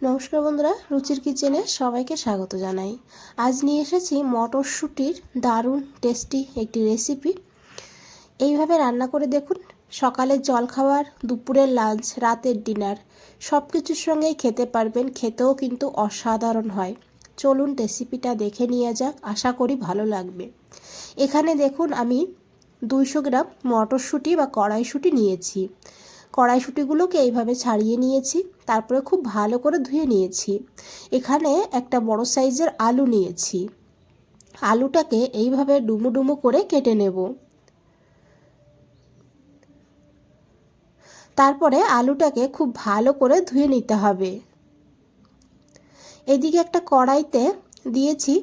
নমস্কার বন্ধুরা, রুচির কিচেনে সবাইকে স্বাগত জানাই। আজ নিয়ে এসেছি মটরশুঁটির দারুণ টেস্টি একটি রেসিপি এইভাবে রান্না করে দেখুন, সকালের জলখাবার, দুপুরের লাঞ্চ রাতের ডিনার সব কিছুর সঙ্গেই খেতে পারবেন, খেতেও কিন্তু অসাধারণ হয়। চলুন রেসিপিটা দেখে নিয়ে যাক, আশা করি ভালো লাগবে। এখানে দেখুন, আমি দুইশো গ্রাম মটরশুঁটি বা কড়াইশুঁটি নিয়েছি। কড়াইশুঁটিগুলোকে এইভাবে ছাড়িয়ে নিয়েছি, তারপরে খুব ভালো করে ধুয়ে নিয়েছি। এখানে একটা বড় সাইজের আলু নিয়েছি। আলুটাকে এইভাবে ডুমু ডুমু করে কেটে নেব। তারপরে আলুটাকে খুব ভালো করে ধুয়ে নিতে হবে। এদিকে একটা কড়াইতে দিয়েছি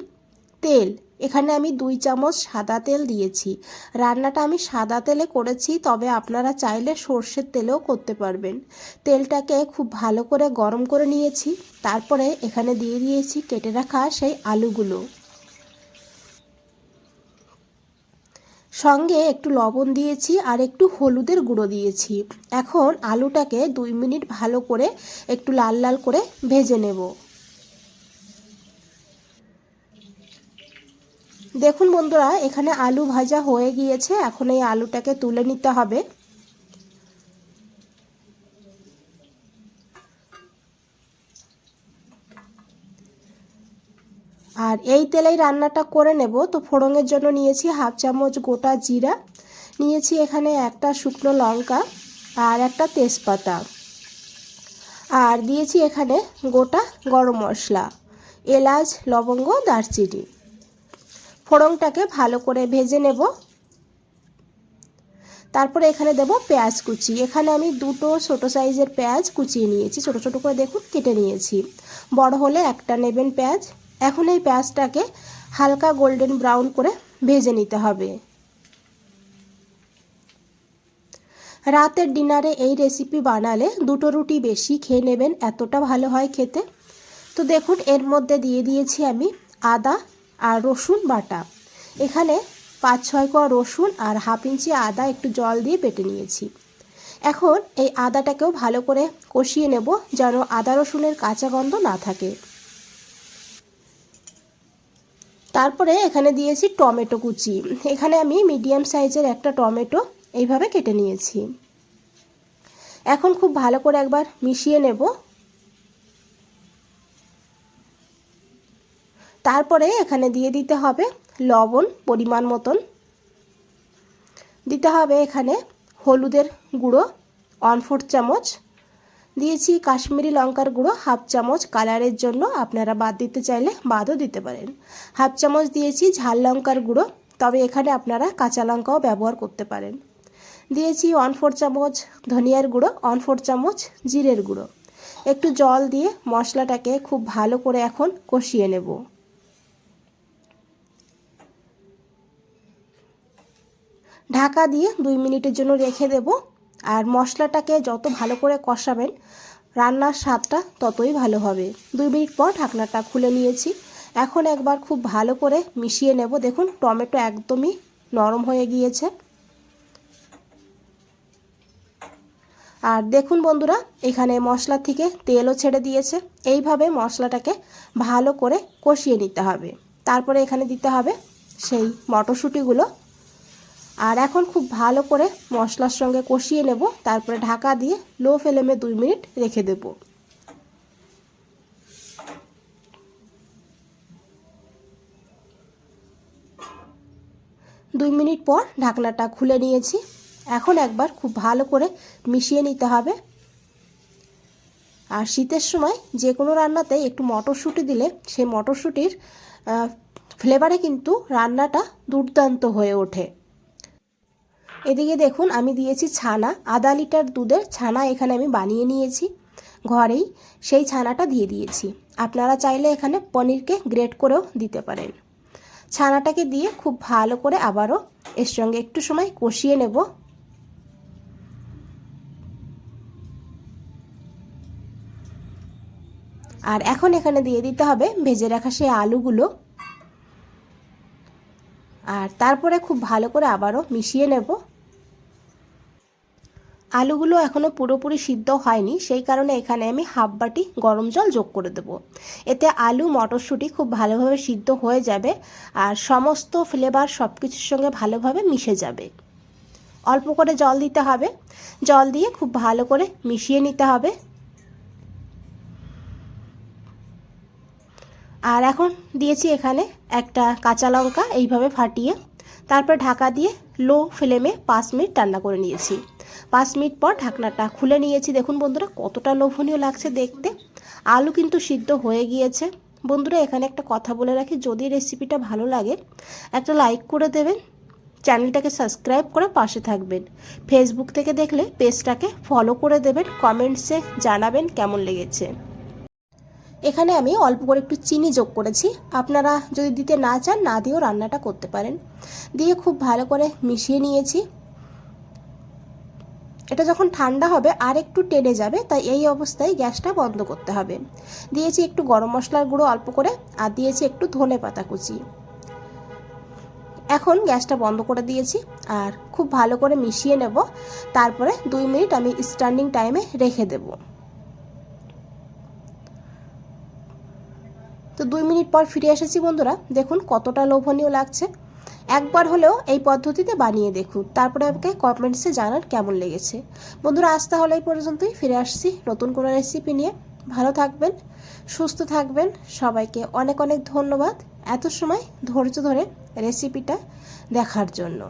তেল। এখানে আমি দুই চামচ সাদা তেল দিয়েছি। রান্নাটা আমি সাদা তেলে করেছি, তবে আপনারা চাইলে সর্ষের তেলেও করতে পারবেন। তেলটাকে খুব ভালো করে গরম করে নিয়েছি। তারপরে এখানে দিয়ে দিয়েছি কেটে রাখা সেই আলুগুলো। সঙ্গে একটু লবণ দিয়েছি আর একটু হলুদের গুঁড়ো দিয়েছি। এখন আলুটাকে দুই মিনিট ভালো করে একটু লাল লাল করে ভেজে নেব। দেখুন বন্ধুরা, এখানে আলু ভাজা হয়ে গিয়েছে। এখন এই আলুটাকে তুলে নিতে হবে। আর এই তেলেই রান্নাটা করে নেব। তো ফোড়নের জন্য নিয়েছি হাফ চামচ গোটা জিরা। নিয়েছি এখানে একটা শুকনো লঙ্কা আর একটা তেজপাতা। আর দিয়েছি এখানে গোটা গরম মশলা, এলাচ, লবঙ্গ, দারচিনি। ফোড়নটাকে ভালো করে ভেজে নেব। তারপরে এখানে দেব পেঁয়াজ কুচি। এখানে আমি দুটো ছোটো সাইজের পেঁয়াজ কুচিয়ে নিয়েছি। ছোট ছোট করে দেখুন, কেটে নিয়েছি। বড় হলে একটা নেবেন পেঁয়াজ। এখন এই পেঁয়াজটাকে হালকা গোল্ডেন ব্রাউন করে ভেজে নিতে হবে। রাতের ডিনারে এই রেসিপি বানালে দুটো রুটি বেশি খেয়ে নেবেন, এতটা ভালো হয় খেতে। তো দেখুন, এর মধ্যে দিয়ে দিয়েছি আমি আদা আর রসুন বাটা। এখানে পাঁচ ছয় কোয়া রসুন আর হাফ ইঞ্চি আদা একটু জল দিয়ে বেটে নিয়েছি। এখন এই আদাটাকেও ভালো করে কষিয়ে নেব যেন আদা রসুনের কাঁচা গন্ধ না থাকে। তারপরে এখানে দিয়েছি টমেটো কুচি। এখানে আমি মিডিয়াম সাইজের একটা টমেটো এইভাবে কেটে নিয়েছি। এখন খুব ভালো করে একবার মিশিয়ে নেব। তারপরে এখানে দিয়ে দিতে হবে লবণ পরিমাণ মতন। দিতে হবে এখানে হলুদের গুঁড়ো ওয়ান চামচ। দিয়েছি কাশ্মীরি লঙ্কার গুঁড়ো হাফ চামচ। কালারের জন্য আপনারা বাদ দিতে চাইলে বাদও দিতে পারেন। হাফ চামচ দিয়েছি ঝাল লঙ্কার গুঁড়ো, তবে এখানে আপনারা কাঁচা লঙ্কাও ব্যবহার করতে পারেন। দিয়েছি ওয়ান ফোর চামচ ধনিয়ার গুঁড়ো ওয়ান চামচ জিরের গুঁড়ো। একটু জল দিয়ে মশলাটাকে খুব ভালো করে এখন কষিয়ে নেব। ঢাকা দিয়ে দুই মিনিটের জন্য রেখে দেব। আর মশলাটাকে যত ভালো করে কষাবেন, রান্নার স্বাদটা ততই ভালো হবে। দুই মিনিট পর ঢাকনাটা খুলে নিয়েছি। এখন একবার খুব ভালো করে মিশিয়ে নেব। দেখুন, টমেটো একদমই নরম হয়ে গিয়েছে। আর দেখুন বন্ধুরা, এখানে মশলা থেকে তেলও ছেড়ে দিয়েছে। এইভাবে মশলাটাকে ভালো করে কষিয়ে নিতে হবে। তারপরে এখানে দিতে হবে সেই মটরশুঁটিগুলো। আর এখন খুব ভালো করে মশলার সঙ্গে কষিয়ে নেব, তারপরে ঢাকা দিয়ে লো ফ্লেমে দুই মিনিট রেখে দেব। দুই মিনিট পর ঢাকনাটা খুলে নিয়েছি। এখন একবার খুব ভালো করে মিশিয়ে নিতে হবে। আর শীতের সময় যে কোনো রান্নাতে একটু মটরশুঁটি দিলে সেই মটরশুঁটির ফ্লেভারে কিন্তু রান্নাটা দুর্দান্ত হয়ে ওঠে। এদিকে দেখুন, আমি দিয়েছি ছানা। আধা লিটার দুধের ছানা এখানে আমি বানিয়ে নিয়েছি ঘরেই। সেই ছানাটা দিয়ে দিয়েছি। আপনারা চাইলে এখানে পনিরকে গ্রেট করেও দিতে পারেন। ছানাটাকে দিয়ে খুব ভালো করে আবারও এর সঙ্গে একটু সময় কষিয়ে নেব। আর এখন এখানে দিয়ে দিতে হবে ভেজে রাখা সেই আলুগুলো। আর তারপরে খুব ভালো করে আবারও মিশিয়ে নেব। আলুগুলো এখনও পুরোপুরি সিদ্ধ হয়নি, সেই কারণে এখানে আমি হাফ বাটি গরম জল যোগ করে দেব। এতে আলু, মটরশুঁটি খুব ভালোভাবে সিদ্ধ হয়ে যাবে আর সমস্ত ফ্লেভার সব কিছুর সঙ্গে ভালোভাবে মিশে যাবে। অল্প করে জল দিতে হবে। জল দিয়ে খুব ভালো করে মিশিয়ে নিতে হবে। আর এখন দিয়েছি এখানে একটা কাঁচা লঙ্কা, এইভাবে ফাটিয়ে তারপর ঢাকা দিয়ে লো ফ্লেমে পাঁচ মিনিট রান্না করে নিয়েছি। পাঁচ মিনিট পর ঢাকনাটা খুলে নিয়েছি। দেখুন বন্ধুরা, কতটা লোভনীয় লাগছে দেখতে। আলু কিন্তু সিদ্ধ হয়ে গিয়েছে। বন্ধুরা, এখানে একটা কথা বলে রাখি, যদি রেসিপিটা ভালো লাগে, একটা লাইক করে দেবেন। চ্যানেলটাকে সাবস্ক্রাইব করে পাশে থাকবেন। ফেসবুক থেকে দেখলে পেজটাকে ফলো করে দেবেন। কমেন্টসে জানাবেন কেমন লেগেছে। এখানে আমি অল্প করে একটু চিনি যোগ করেছি। আপনারা যদি দিতে না চান, না দিয়েও রান্নাটা করতে পারেন। দিয়ে খুব ভালো করে মিশিয়ে নিয়েছি। এটা যখন ঠান্ডা হবে, আর একটু টেনে যাবে, তাই এই অবস্থায় গ্যাসটা বন্ধ করতে হবে। দিয়েছি একটু গরম মশলার গুঁড়ো অল্প করে, আর দিয়েছি একটু ধনে পাতা কুচি। এখন গ্যাসটা বন্ধ করে দিয়েছি, আর খুব ভালো করে মিশিয়ে নেব। তারপরে দুই মিনিট আমি স্ট্যান্ডিং টাইমে রেখে দেব। তো দুই মিনিট পর ফিরে এসেছি বন্ধুরা। দেখুন কতটা লোভনীয় লাগছে। একবার হলেও এই পদ্ধতিতে বানিয়ে দেখুন। তারপরে আমাকে কমেন্টসে জানান কেমন লেগেছে। বন্ধুরা, আজ তাহলে এই পর্যন্তই। ফিরে আসছি নতুন কোনো রেসিপি নিয়ে। ভালো থাকবেন, সুস্থ থাকবেন। সবাইকে অনেক অনেক ধন্যবাদ এত সময় ধৈর্য ধরে রেসিপিটা দেখার জন্য।